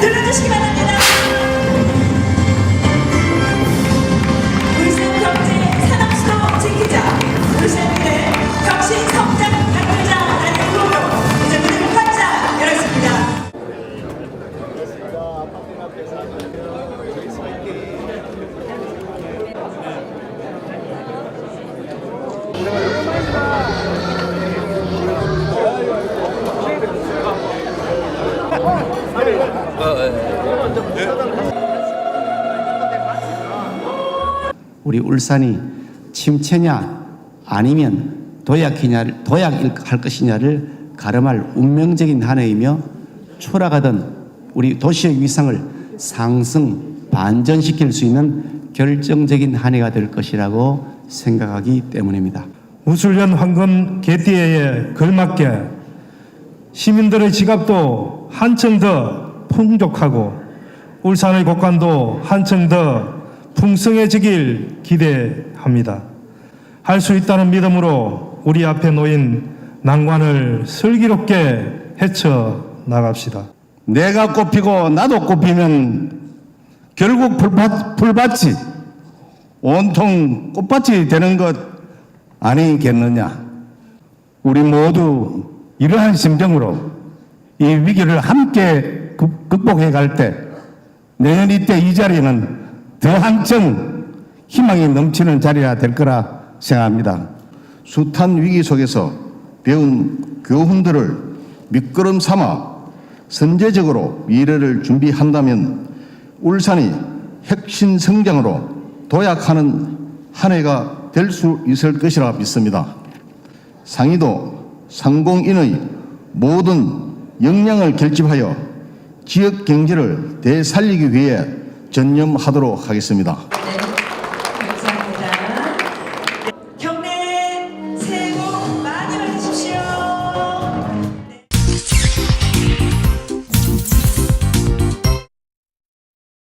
눌러주시기 바랍니다. 우리 울산이 침체냐 아니면 도약이냐 도약할 것이냐를 가름할 운명적인 한 해이며 초락하던 우리 도시의 위상을 상승 반전시킬 수 있는 결정적인 한 해가 될 것이라고 생각하기 때문입니다. 무술년 황금 개띠에 걸맞게 시민들의 지갑도 한층 더 풍족하고 울산의 곳간도 한층 더 풍성해지길 기대합니다. 할 수 있다는 믿음으로 우리 앞에 놓인 난관을 슬기롭게 헤쳐 나갑시다. 내가 꼽히고 나도 꼽히면 결국 풀밭, 풀밭이 온통 꽃밭이 되는 것 아니겠느냐. 우리 모두 이러한 심정으로 이 위기를 함께 극- 극복해 갈 때 내년 이때 이 자리는 더 한층 희망이 넘치는 자리가 될 거라 생각합니다. 숱한 위기 속에서 배운 교훈들을 밑거름 삼아 선제적으로 미래를 준비한다면 울산이 혁신 성장으로 도약하는 한 해가 될 수 있을 것이라 믿습니다. 상위도 상공인의 모든 역량을 결집하여 지역 경제를 되살리기 위해 전념하도록 하겠습니다. 네, 감사합니다. 경례 세곡